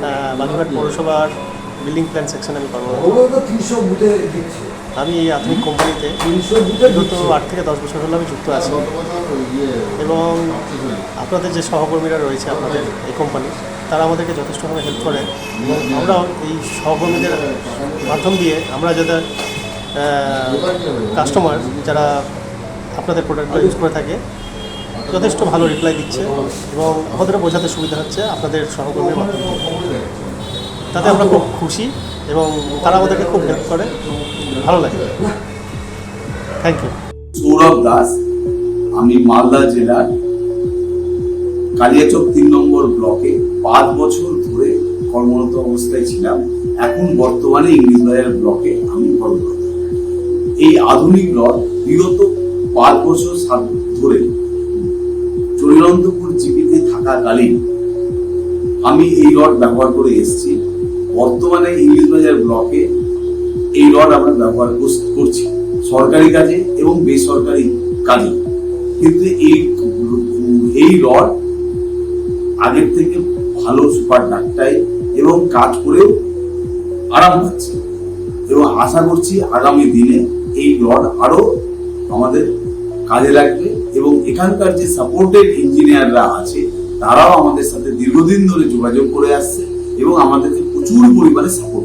আহ, বালুরঘাট পৌরসভার building plan সেকশনে আমি কর্মরত। আমি এই আধুনিক কোম্পানিতে বিগত আট থেকে দশ বছর হলো আমি যুক্ত আছি। এবং আপনাদের যে সহকর্মীরা রয়েছে আপনাদের এই কোম্পানি তারা আমাদেরকে যথেষ্টভাবে হেল্প করে। এবং আমরাও এই সহকর্মীদের মাধ্যম দিয়ে আমরা যাদের কাস্টমার যারা আপনাদের প্রোডাক্টগুলো ইউজ করে থাকে যথেষ্ট ভালো রিপ্লাই দিচ্ছে এবং আমাদেরও বোঝাতে সুবিধা হচ্ছে আপনাদের সহকর্মীর মাধ্যমে। তাতে আমরা খুব খুশি এবং তারা আমাদেরকে খুব হেল্প করে। ভালো লাগে। থ্যাংক ইউ সৌরভ দাস, আমি মালদা জেলার কালিয়াচক তিন নম্বর ব্লকে পাঁচ বছর ধরে কর্মরত অবস্থায় ছিলাম। এখন বর্তমানে ইংলিশ বাজার ব্লকে আমি কর্মরত। এই আধুনিক রথ বিগত পাঁচ বছর ধরে চরিরন্তপুর জীবিতে থাকাকালীন আমি এই রড ব্যবহার করে এসেছি। বর্তমানে ইংলিশ বাজার ব্লকে এই রড আমরা ব্যবহার করছি সরকারি কাজে এবং বেসরকারি কাজে। কিন্তু এই এই রড আগের থেকে ভালো সুপার ডাক্তাই এবং কাজ করেও আরাম পাচ্ছি। এবং আশা করছি আগামী দিনে এই রড আরও আমাদের কাজে লাগবে। এখানকার যে সাপোর্টেড ইঞ্জিনিয়াররা আছে, তারাও আমাদের সাথে দীর্ঘদিন ধরে যোগাযোগ করে আসছে এবং আমাদেরকে প্রচুর পরিমাণে সাপোর্ট